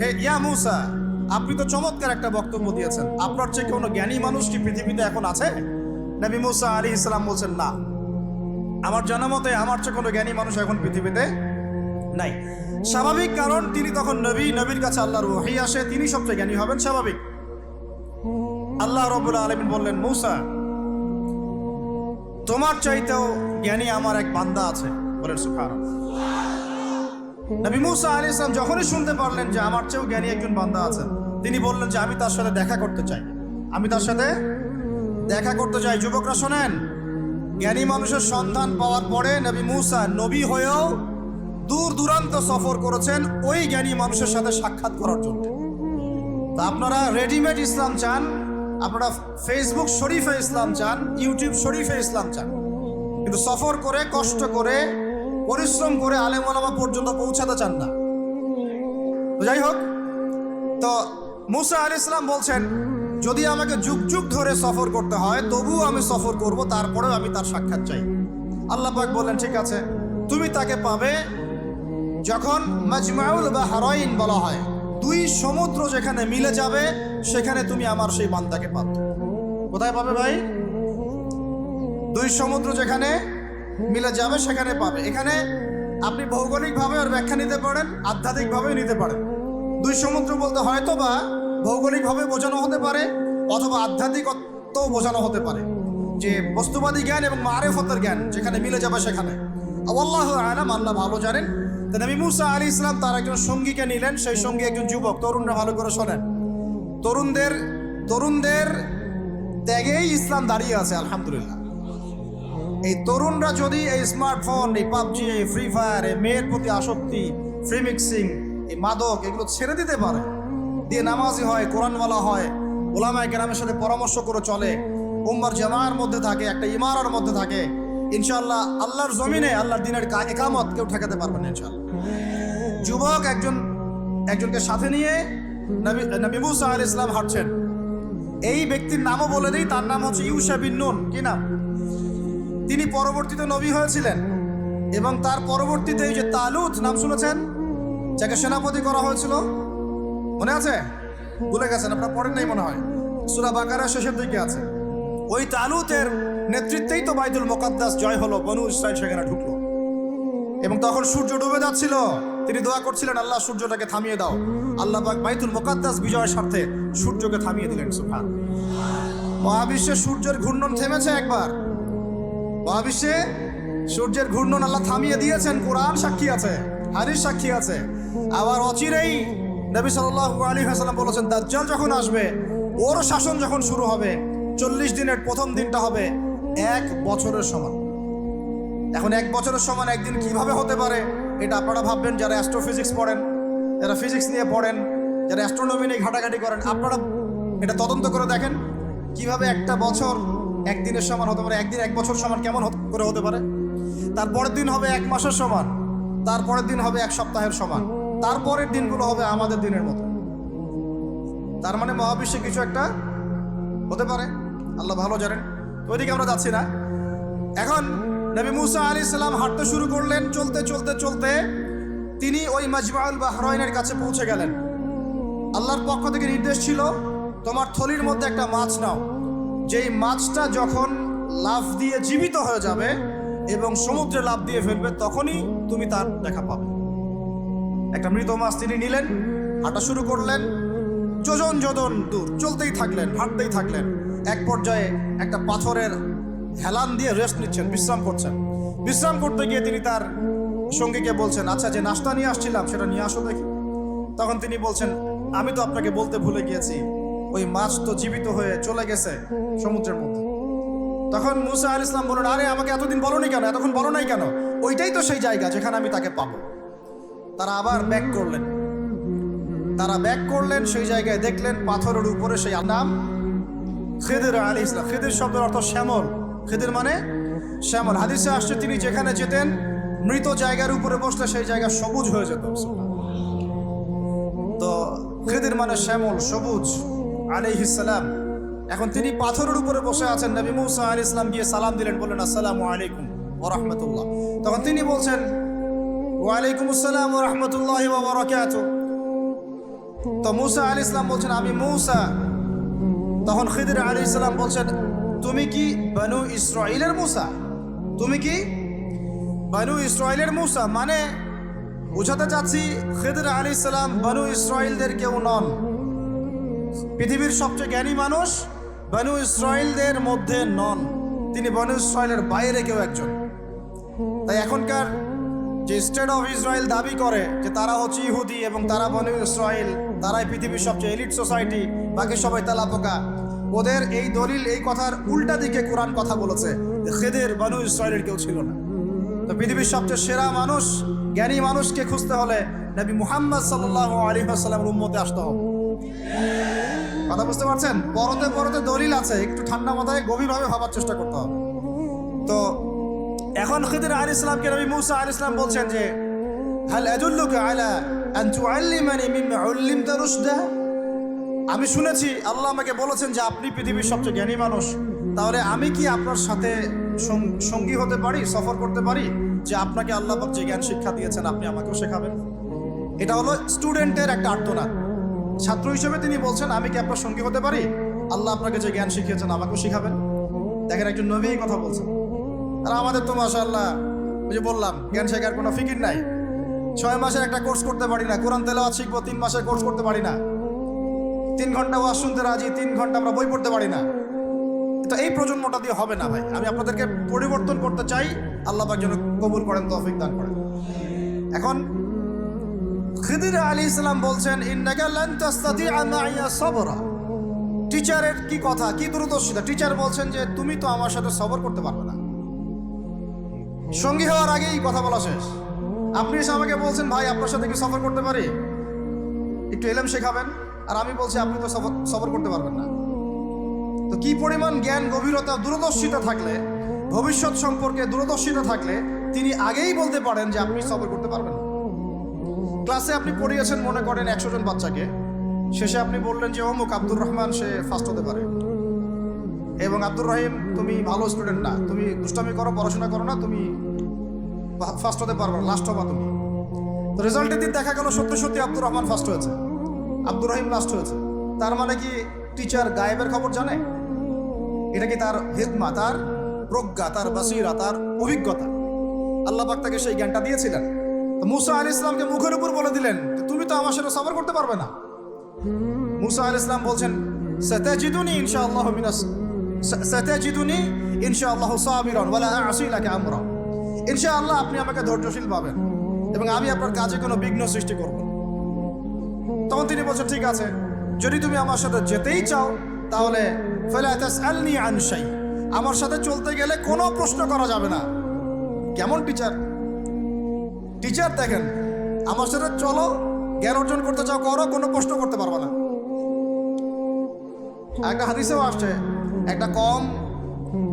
হে, ইয়া মুসা, আপনি তো চমৎকার একটা বক্তব্য দিয়েছেন। আপনার চেয়ে কোনো জ্ঞানী মানুষ কি পৃথিবীতে এখন আছে? নবী মুসা আলী ইসলাম বলছেন, না। আমার জানা মতে আমার চেয়ে কোনো জ্ঞানী মানুষ এখন পৃথিবীতে নাই। স্বাভাবিক কারণ, তিনি তখন নবী, নবীর কাছে আল্লাহর ওহি আসে, তিনি সবচেয়ে জ্ঞানী হবেন, স্বাভাবিক। আল্লাহ রবুল্লা আলমিন বললেন, মৌসা, তোমার চাইতেও জ্ঞানী আমার এক বান্দা আছে। বলেন সুখান নবী মুসা আলী ইসলাম যখনই শুনতে পারলেন যে আমার চেয়েও জ্ঞানী একজন বান্দা আছেন, তিনি বললেন যে আমি তার সাথে দেখা করতে চাই। আমি তার সাথে দেখা করতে চাই। যুবকরা শোনেন, জ্ঞানী মানুষের সন্ধান পাওয়ার পরে নবী মুসা নবী হয়েও দূর দূরান্ত সফর করেছেন ওই জ্ঞানী মানুষের সাথে সাক্ষাৎ করার জন্য। তা আপনারা রেডিমেড ইসলাম চান, আপনারা ফেসবুক শরীফে ইসলাম চান ইউটিউব শরীফে ইসলাম চান। কিন্তু সফর করে, কষ্ট করে পরিশ্রম করে আলেম ওলামা পর্যন্ত পৌঁছাতে চান না। যাই হোক, তো মুসা আলি ইসলাম বলছেন, যদি আমাকে যুগ যুগ ধরে সফর করতে হয়, তবুও আমি সফর করব, তারপরেও আমি তার সাক্ষাৎ চাই। আল্লাহ পাক বললেন, ঠিক আছে, তুমি তাকে পাবে যখন মাজমাউল বা হারইন বলা হয়। দুই সমুদ্র যেখানে মিলে যাবে, সেখানে তুমি আমার সেই বান্দাকে পাবে। কোথায় পাবে ভাই? দুই সমুদ্র যেখানে মিলে যাবে, সেখানে পাবে। এখানে আপনি ভৌগোলিকভাবে ওর ব্যাখ্যা নিতে পারেন, আধ্যাত্মিকভাবেও নিতে পারেন। দুই সমুদ্র বলতে হয়তো বা ভৌগোলিকভাবে বোঝানো হতে পারে, অথবা আধ্যাত্মিকত্ব বোঝানো হতে পারে। যে বস্তুবাদী জ্ঞান এবং মারেফতের জ্ঞান, যেখানে মিলে যাবে সেখানে। আল্লাহ আলাম, আল্লাহ ভালো জানেন। তো নবী মুসা আলী ইসলাম তার একজন সঙ্গীকে নিলেন, সেই সঙ্গী একজন যুবক। তরুণরা ভালো করে শোনেন। তরুণদের তরুণদের ত্যাগেই ইসলাম দাঁড়িয়ে আছে, আলহামদুলিল্লাহ। এই তরুণরা যদি এই স্মার্টফোন এই পাবজি এই ফ্রি ফায়ার এই মেয়ের প্রতি আসক্তি ফ্রি মিক্সিং এই মাদক, এগুলো ছেড়ে দিতে পারে। দিয়ে নামাজি হয়, কোরআনওয়ালা হয়, ওলামায় গ্রামের সাথে পরামর্শ করে চলে। উম্মার জামার মধ্যে থাকে, একটা ইমারার মধ্যে থাকে। ইনশাল্লাহ আল্লাহর জমিনে, আল্লাহর দিনের একামত কেউ ঠেকাতে পারবে না ইনশাআল্লাহ। যুবক একজন, একজনকে সাথে নিয়ে নবী নবী ইসলাম হাঁটছেন। এই ব্যক্তির নামও বলে দিই, তার নাম হচ্ছে ইউসা বিন নুন। কি নাম? তিনি পরবর্তীতে নবী হয়েছিলেন এবং তার পরবর্তীতে এই যে তালুত নাম শুনেছেন, যাকে সেনাপতি করা হয়েছিল, মনে আছে? ভুলে গেছেন, আপনার পড়েন নাই মনে হয়। সুরা বাকারা শেষের দিকে আছে। ওই তালুতের নেতৃত্বেই তো বাইতুল মোকাদ্দাস জয় হলো, বনু ইসরাইল সেখানে ঢুকলো। এবং তখন সূর্য ডুবে যাচ্ছিল। তিনি দোয়া করছিলেন, আল্লাহ, সূর্যটাকে থামিয়ে দাও। আল্লাহ বাইতুল মোকাদ্দাস বিজয়ের স্বার্থে সূর্যকে থামিয়ে দিলেন সুফান মহাবিশ্বে সূর্যের ঘূর্ণন থেমেছে একবার। মহাবিশ্বে সূর্যের ঘূর্ণন আল্লাহ থামিয়ে দিয়েছেন, কোরআন সাক্ষী আছে, হাদিস সাক্ষী আছে। আবার অচিরেই নবী সাল্লাল্লাহু আলাইহি ওয়াসাল্লাম বলেছেন, দাজ্জাল যখন আসবে, ওর শাসন যখন শুরু হবে, চল্লিশ দিনের প্রথম দিনটা হবে এক বছরের সমান। এখন এক বছরের সমান একদিন কীভাবে হতে পারে, এটা আপনারা ভাববেন, যারা অ্যাস্ট্রোফিজিক্স পড়েন, যারা ফিজিক্স নিয়ে পড়েন, যারা অ্যাস্ট্রোনমি নিয়ে ঘাটাঘাটি করেন, আপনারা এটা তদন্ত করে দেখেন, কীভাবে একটা বছর একদিনের সমান হতে পারে, একদিন এক বছর সমান কেমন করে হতে পারে? তারপরের দিন হবে এক মাসের সমান, তারপরের দিন হবে এক সপ্তাহের সমান, তারপরের দিনগুলো হবে আমাদের দিনের মতো। তার মানে মহাবিশ্বে কিছু একটা হতে পারে, আল্লাহ ভালো জানেন। ওইদিকে আমরা যাচ্ছি না। এখন নবী মুসা আলী সাল্লাম হাঁটতে শুরু করলেন, চলতে চলতে চলতে তিনি ওই মাজমাউল বাহরাইনের কাছে পৌঁছে গেলেন। আল্লাহর পক্ষ থেকে নির্দেশ ছিল, তোমার থলির মধ্যে একটা মাছ নাও। যেই মাছটা যখন লাফ দিয়ে জীবিত হয়ে যাবে এবং সমুদ্রে লাফ দিয়ে ফেলবে, তখনই তুমি তার দেখা পাবে। একটা মৃত মাছ তিনি নিলেন, হাঁটা শুরু করলেন, যোজন যোজন দূর, চলতেই থাকলেন, হাঁটতেই থাকলেন। এক পর্যায়ে একটা পাথরের হেলান দিয়ে রেস্ট নিচ্ছেন, বিশ্রাম করছেন। বিশ্রাম করতে গিয়ে তিনি তার সঙ্গীকে বলছেন আচ্ছা যে নাস্তা নিয়ে আসছিলাম, সেটা নিয়ে আসো দেখি। তখন তিনি বলছেন, আমি তো আপনাকে বলতে ভুলে গিয়েছি ওই মাছ তো জীবিত হয়ে চলে গেছে সমুদ্রের মধ্যে। তখন মুসা আল ইসলাম বললেন, আরে, আমাকে এতদিন বলো বলনি কেন? এতক্ষণ বলো নাই কেন? ওইটাই তো সেই জায়গা যেখানে আমি তাকে পাবো। তারা আবার ব্যাক করলেন। তারা ব্যাক করলেন, সেই জায়গায় দেখলেন পাথরের উপরে সেই নাম খেদের আলী ইসলাম খেদের শব্দের অর্থ শ্যামল। খেদের মানে শ্যামল। হাদিসে আসছে, তিনি যেখানে যেতেন, মৃত জায়গার উপরে বসলে সেই জায়গা সবুজ হয়ে যেত। তো খেদের মানে শ্যামল, সবুজ। আলাইহিসালাম এখন তিনি পাথরের উপরে বসে আছেন। নবী মুসা আলী ইসলাম গিয়ে সালাম দিলেন, বললেন, আসসালামু আলাইকুম ও রহমতুল্লাহ। তখন তিনি বলছেন ওয়ালাইকুম আসসালাম ও রহমতুল্লাহ বারাকাতুহু। তো মুসা আলী ইসলাম বলছেন, আমি মুসা। তখন খিদির আলী ইসলাম বলছেন, তুমি কি বানু ইসরাইলের মুসা? তুমি কি বানু ইসরাইলের মুসা? মানে বুঝাতে চাচ্ছি, খিদির আলী ইসলাম বানু ইসরাইলদের কেউ নন। পৃথিবীর সবচেয়ে জ্ঞানী মানুষ বানু ইসরায়েলদের মধ্যে নন। তিনি বানু ইসরায়েলের বাইরে কেউ একজন। তাই এখনকার যে স্টেট অফ ইসরায়েল দাবি করে যে তারা হচ্ছে ইহুদি এবং তারা বানু ইসরায়েল তারাই পৃথিবীর সবচেয়ে এলিট সোসাইটি, বাকি সবাই তেলাপোকা। ওদের এই দলিল, এই কথার উল্টা দিকে কোরআন কথা বলেছে খেদের বানু ইসরায়েলের কেউ ছিল না। তো পৃথিবীর সবচেয়ে সেরা মানুষ, জ্ঞানী মানুষকে খুঁজতে হলে নবী মুহাম্মদ সাল্লাহ আলী আসসালামের উম্মতে আসতে হবে। কথা বুঝতে পারছেন? পরতে পরতে দলিল আছে। একটু ঠান্ডা মাথায় গভীরভাবে ভাবার চেষ্টা করতে হবে। তো এখন খিদির আল ইসলামকে নবী মুসা আল ইসলাম বলছেন যে, হাল আদুল্লুকা আলা আন তুআল্লিমানি মিম্মা উল্লিমতা রুশদা? আমি শুনেছি আল্লাহ আমাকে বলেছেন যে, আপনি পৃথিবীর সবচেয়ে জ্ঞানী মানুষ। তাহলে আমি কি আপনার সাথে সঙ্গী হতে পারি, সফর করতে পারি? যে আপনাকে আল্লাহ যে জ্ঞান শিক্ষা দিয়েছেন, আপনি আমাকেও শেখাবেন। এটা হলো স্টুডেন্টের একটা আর্তনাদ। ছাত্র হিসেবে তিনি বলছেন, আমি কি আপনার সঙ্গী হতে পারি? আল্লাহ আপনাকে যে জ্ঞান শিখিয়েছেন, আমাকেও শিখাবেন। দেখেন একজন নবী কথা বলছেন। আর আমাদের তো মাশাআল্লাহ, ওই যে বললাম, জ্ঞান শেখার কোনো ফিকির নাই। ছয় মাসের একটা কোর্স করতে পারি না, কোরআন তেলাওয়াত শিখব, তিন মাসের কোর্স করতে পারি না। তিন ঘণ্টা ওয়াজ শুনতে রাজি, তিন ঘণ্টা আমরা বই পড়তে পারি না। তো এই প্রজন্মটা দিয়ে হবে না ভাই। আমি আপনাদেরকে পরিবর্তন করতে চাই, আল্লাহ যেন কবুল করেন, তৌফিক দান করেন। এখন খিদির আলী ইসলাম বলছেন টিচারের কি কথা, কি দূরদর্শিতা? টিচার বলছেন যে, তুমি তো আমার সাথে সবর করতে পারবে না। সঙ্গী হওয়ার আগেই কথা বলা শেষ। আপনি এসে আমাকে বলছেন, ভাই, আপনার সাথে কি সফর করতে পারি? একটু এলেম শেখাবেন, আর আমি বলছি, আপনি তো সফর সফর করতে পারবেন না। তো কি পরিমাণ জ্ঞান, গভীরতা, দূরদর্শিতা থাকলে, ভবিষ্যৎ সম্পর্কে দূরদর্শিতা থাকলে, তিনি আগেই বলতে পারেন যে, আপনি সফর করতে পারবেন না। ক্লাসে আপনি পড়িয়েছেন মনে করেন একশো জন বাচ্চাকে। শেষে আপনি বললেন যে, অমুক আব্দুর রহমান, সে ফার্স্ট হতে পারে। এবং আব্দুর রহিম, তুমি ভালো স্টুডেন্ট না। তুমি দুষ্টামি করো, পড়াশোনা করো না। তুমি ফার্স্ট হতে পারবে লাস্ট হবা তুমি। তো রেজাল্টের দিন দেখা গেল, সত্যি সত্যি আব্দুর রহমান ফার্স্ট হয়েছে। আব্দুর রহিম লাস্ট হয়েছে। তার মানে কি টিচার গায়েবের খবর জানে? এটা কি তার হেদমা তার প্রজ্ঞা, তার বাসিরা, তার অভিজ্ঞতা? আল্লাহ পাক তাকে সেই জ্ঞানটা দিয়েছিলেন। মুসা আল ইসলামকে মুখের উপর বলে দিলেন তুমি তো আমার সাথে সফর করতে পারবে না। মুসা আল ইসলাম বলছেন, সাতাজিদুনি ইনশাআল্লাহ মিনাস সাতাজিদুনি ইনশাআল্লাহ সাবিরান, ওয়ালা আসি লাকা আমরা। ইনশাআল্লাহ আপনি আমাকে ধৈর্যশীল পাবেন এবং আমি আপনার কাজে কোনো বিঘ্ন সৃষ্টি করব তখন তিনি বলছেন, ঠিক আছে, যদি তুমি আমার সাথে যেতেই চাও, তাহলে ফালা তাসআলনি আন শাই, আমার সাথে চলতে গেলে কোনো প্রশ্ন করা যাবে না। কেমন টিচার? টিচার, দেখেন, আমার সাথে চলো, জ্ঞান অর্জন করতে চাও, করো, কোনো প্রশ্ন করতে পারবে না। একটা হাদিসেও আসছে, একটা কম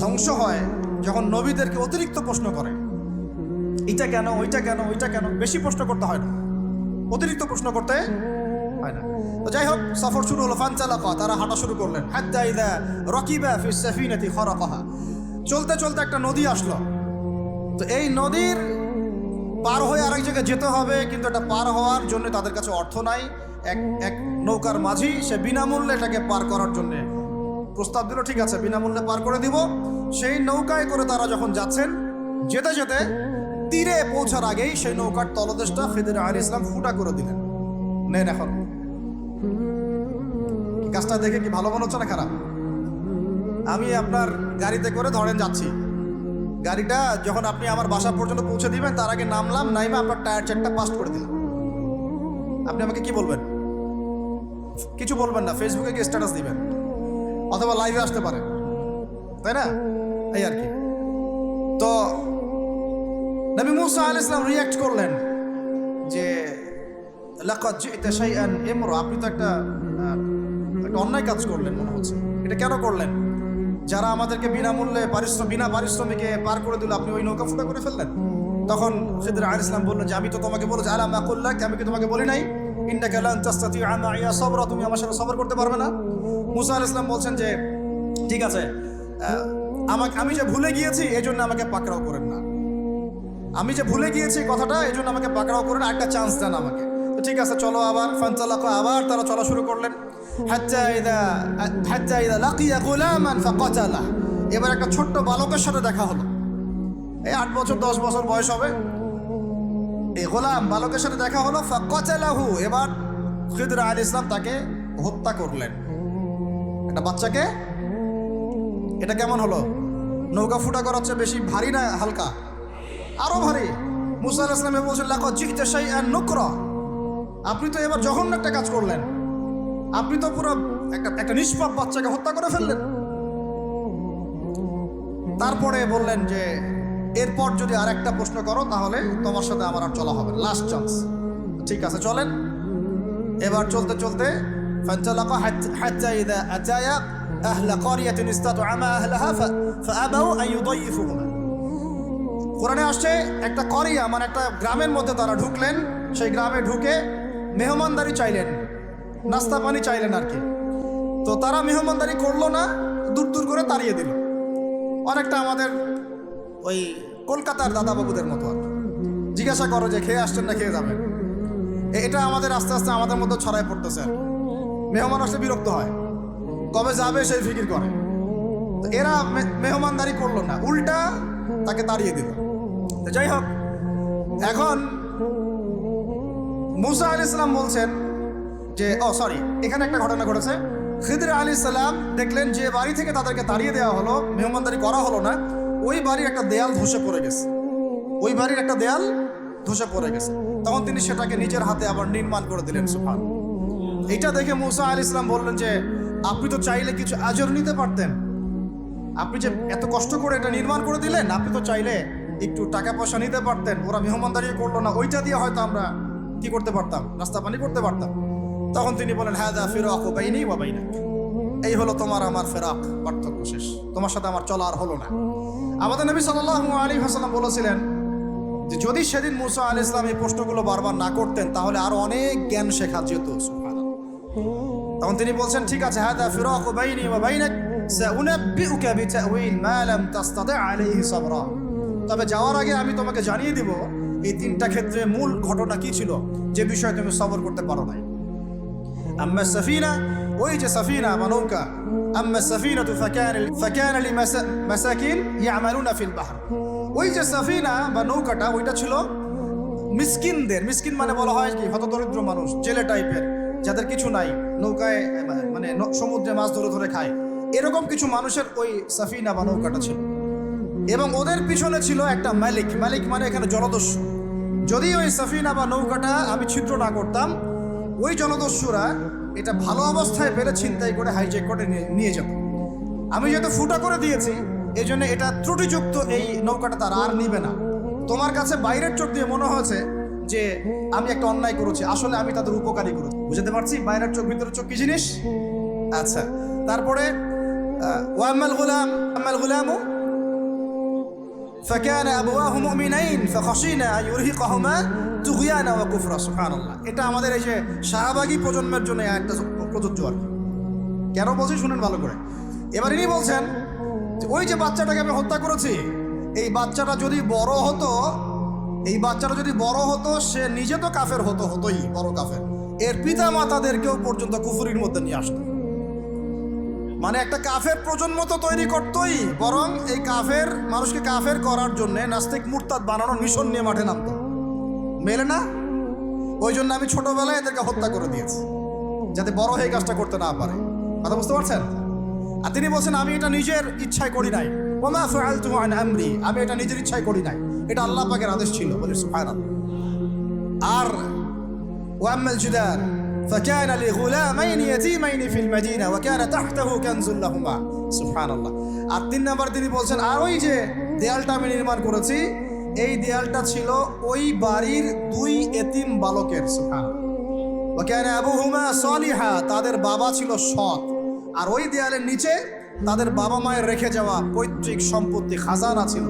ধ্বংস হয় যখন নবীদেরকে অতিরিক্ত প্রশ্ন করে। এটা কেন, ওইটা কেন ওইটা কেন? বেশি প্রশ্ন করতে হয় না। অতিরিক্ত প্রশ্ন করতে হয় না। তো যাই হোক, সফর শুরু হলো ফান চালাকা তারা হাঁটা শুরু করলেন। হাত্তা ইদা রকিবা ফি সাফিনাতি খরাকাহা। চলতে চলতে একটা নদী আসলো। তো এই নদীর পার হয়ে আরেক জায়গায় যেতে হবে, কিন্তু এটা পার হওয়ার জন্য তাদের কাছে অর্থ নাই। এক এক নৌকার মাঝি, সে বিনামূল্যে এটাকে পার করার জন্য প্রস্তাব দিল, ঠিক আছে, বিনামূল্যে পার করে দিব। সেই নৌকায় করে তারা যখন যাচ্ছেন, যেতে যেতে তীরে পৌঁছার আগেই সেই নৌকার তলদেশটা ফিদির আল ইসলাম ফুটা করে দিলেন। নেন এখন। কাজটা দেখে কি ভালো মনে হচ্ছে না খারাপ? আমি আপনার গাড়িতে করে ধরেন যাচ্ছি। গাড়িটা যখন আপনি আমার বাসা পর্যন্ত পৌঁছে দিবেন, তার আগে নামলাম, নাইমা আপনার টায়ার চারটা পাস্ট করে দিলাম আপনি আমাকে কি বলবেন? কিছু বলবেন না ফেসবুকে গিয়ে স্ট্যাটাস দিবেন। অথবা লাইভে আসতে পারেন। তাই না? এই আর কি। তো নবী মুসা আল ইসলাম রিয়াক্ট করলেন যে আপনি তো একটা একটা অন্যায় কাজ করলেন মনে হচ্ছে। এটা কেন করলেন? যারা আমাদেরকে বিনামূল্যে পারিশ্রম বিনা পারিশ্রমিকে পার করে দিল, আপনি ওই নৌকা ফুটা করে ফেললেন? তখন সেদিন আল ইসলাম বললেন যে, আমি তো তোমাকে বলেছি আলাম আকুল্লাহ আমি কি তোমাকে বলি নাই? ইয়া সাবরা, তুমি আমার সাথে সবর করতে পারবে না? মুসা আল ইসলাম বলছেন যে, ঠিক আছে আমাকে আমি যে ভুলে গিয়েছি এই জন্য আমাকে পাকড়াও করেন না। আমি যে ভুলে গিয়েছি কথাটা এই জন্য আমাকে পাকড়াও করেন একটা চান্স দেন আমাকে। ঠিক আছে, চলো আবার, ফানতালাকা, আবার তারা চলা শুরু করলেন। হাত্তা ইদা হাত্তা ইদা লাকিয়া গুলামান ফাকাতালা। এবার একটা ছোট্ট বালকের সাথে দেখা হলো। এই আট বছর, দশ বছর বয়স হবে। এই গোলাম বালকের সাথে দেখা হলো, ফাকাতালাহু। এবার খিদর আল ইসলাম তাকে হত্যা করলেন। একটা বাচ্চাকে? এটা কেমন হলো? নৌকা ফুটা করার চেয়ে বেশি ভারী না হালকা? আরও ভারী। মুসা আলাহ ইসলামে বলছেন লাখো জিতে সেই নুকরা। আপনি তো এবার জঘন্য একটা কাজ করলেন। আপনি তো পুরো একটা একটা নিষ্পাপ বাচ্চাকে হত্যা করে ফেললেন তারপরে বললেন যে এরপর যদি আর একটা প্রশ্ন করো তাহলে তোমার সাথে আমার আর চলা হবে লাস্ট চান্স ঠিক আছে চলেন এবার চলতে চলতে فانطلقا حتى, حتى إذا أتايا أهل قرية استطعما أهلها ف- فأبوا أن يضيفوهما কোরআনে আসছে একটা করিয়া মানে একটা গ্রামের মধ্যে তারা ঢুকলেন সেই গ্রামে ঢুকে মেহমানদারি চাইলেন নাস্তা পানি চাইলেন আর কি। তো তারা মেহমানদারি করল না, দূর দূর করে তাড়িয়ে দিল। অনেকটা আমাদের ওই কলকাতার দাদাবাবুদের মতো আর জিজ্ঞাসা করো যে খেয়ে আসছেন না খেয়ে যাবেন। এটা আমাদের আস্তে আস্তে আমাদের মধ্যে ছড়াই পড়তেছে মেহমান আসলে বিরক্ত হয়। কবে যাবে সেই ফিকির করে। তো এরা মেহমানদারি করল না, উল্টা তাকে তাড়িয়ে দিল। যাই হোক, এখন মুসা আলি ইসলাম বলছেন যে, ও সরি এখানে একটা ঘটনা ঘটেছে। খিদর আলী সালাম দেখলেন যে বাড়ি থেকে তাদেরকে তাড়িয়ে দেওয়া হলো, মেহমানদারি করা হলো না, ওই বাড়ির একটা দেয়াল ধসে পড়ে গেছে। ওই বাড়ির একটা দেয়াল ধসে পড়ে গেছে। তখন তিনি সেটাকে নিজের হাতে আবার নির্মাণ করে দিলেন সুফান এটা দেখে মুসা আলী ইসলাম বললেন যে, আপনি তো চাইলে কিছু আজর নিতে পারতেন। আপনি যে এত কষ্ট করে এটা নির্মাণ করে দিলেন, আপনি তো চাইলে একটু টাকা পয়সা নিতে পারতেন, ওরা মেহমানদারি করল না, ওইটা দিয়ে হয়তো আমরা কি করতে পারতাম? রাস্তা পানি করতে পারতাম। তখন তিনি বলেন হ্যাঁ দা ফিরাক বাইনি বা বাইনা এই হলো তোমার আমার ফেরাক পার্থক্য শেষ। তোমার সাথে আমার চলা আর হলো না। আমাদের নবী সাল্লাল্লাহু আলী হাসালাম বলেছিলেন যে, যদি সেদিন মুসা আল ইসলাম এই প্রশ্নগুলো বারবার না করতেন, তাহলে আরও অনেক জ্ঞান শেখা যেত। তখন তিনি বলছেন, ঠিক আছে হ্যাঁ হাদা ফিরাকু বাইনি ওয়া বাইনাক তবে যাওয়ার আগে আমি তোমাকে জানিয়ে দিব, এই তিনটা ক্ষেত্রে মূল ঘটনা কি ছিল, যে বিষয়ে তুমি সবর করতে পারো নাই। নৌকা আম্মা সাফিনা তু ফাকান ফাকান লি মাসাকিন ইয়ামালুনা ফিল বাহর ওই যে সাফিনা বা নৌকাটা ওইটা ছিল মিসকিনদের মিসকিন মানে বলা হয় কি? হতদরিদ্র মানুষ, জেলে টাইপের যাদের কিছু নাই। নৌকায় মানে সমুদ্রে মাছ ধরে ধরে খায়। এরকম কিছু মানুষের ওই সাফিনা বা নৌকাটা ছিল। এবং ওদের পিছনে ছিল একটা মালিক। মালিক মানে এখানে জলদস্যু। যদি ওই সাফিনা বা নৌকাটা আমি ছিদ্র না করতাম ওই জলদস্যুরা এটা ভালো অবস্থায় পেরে ছিনতাই করে হাইজেক করে নিয়ে- যেত। আমি যেহেতু ফুটা করে দিয়েছি এই জন্য এটা ত্রুটিযুক্ত এই নৌকাটা তারা আর নিবে না। তোমার কাছে বাইরের চোখ দিয়ে মনে হয়েছে যে আমি একটা অন্যায় করেছি, আসলে আমি তাদের উপকারী করেছি। বুঝতে পারছি বাইরের চোখ, ভিতরের চোখ কি জিনিস? আচ্ছা তারপরে ওয়াম্মাল গুলাম, আম্মাল গুলামু فكان أبواه مؤمنين فخشينا أن يرهقهما طغيانا وكفرا سبحان الله এটা আমাদের এই যে শাহবাগী প্রজন্মের জন্য একটা প্রযোজ্য আর কি। কেন বলছি শুনেন ভালো করে এবার ইনি বলছেন যে ওই যে বাচ্চাটাকে আমি হত্যা করেছি এই বাচ্চাটা যদি বড় হতো এই বাচ্চাটা যদি বড় হতো সে নিজে তো কাফের হতো হতোই বড় কাফের এর পিতা মাতাদেরকেও পর্যন্ত কুফুরির মধ্যে নিয়ে আসতো মানে একটা কাফের প্রজন্ম তো তৈরি করতোই, বরং এই কাফের মানুষকে কাফের করার জন্য নাস্তিক মুরতাদ বানানোর মিশন নিয়ে মাঠে নামত। মেলে না? ওই জন্য আমি ছোটবেলায় এদেরকে হত্যা করে দিয়েছি, যাতে বড় হয়ে কাজটা করতে না পারে। কথা বুঝতে পারছেন? আর তিনি বলছেন, আমি এটা নিজের ইচ্ছায় করি নাই। ওমা ফাল আমরি, আমি এটা নিজের ইচ্ছায় করি নাই। এটা আল্লাহ পাকের আদেশ ছিল, বলে আর ওয়াম্মেল জুদার فكان لغلامين يتيمين في المدينه وكان تحته كنز لهما سبحان الله আর তিন নাম্বার তিনি বলছেন আর ওই যে দেয়ালটা আমি নির্মাণ করেছি এই দেয়ালটা ছিল ওই বাড়ির দুই এতিম বালকের সুবহান ওখানে আবুহুমা সলিহা তাদের বাবা ছিল সৎ আর ওই দেয়ালের নিচে তাদের বাবা মায়ের রেখে যাওয়া পৈতৃক সম্পত্তি খাজানা ছিল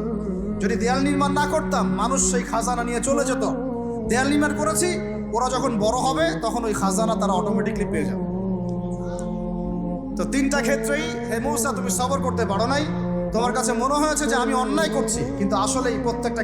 যদি দেয়াল নির্মাণ না করতাম মানুষ সেই খাজানা নিয়ে চলে যেত দেয়াল নির্মাণ করেছি ওরা যখন বড় হবে, তখন ওই খাজানা তারা অটোমেটিকলি পেয়ে যাবে। তো তিনটা ক্ষেত্রেই, হে মৌসা, তুমি সবর করতে পারো নাই। তোমার কাছে মনে হয়েছে যে আমি অন্যায় করছি, কিন্তু আসলে এই প্রত্যেকটা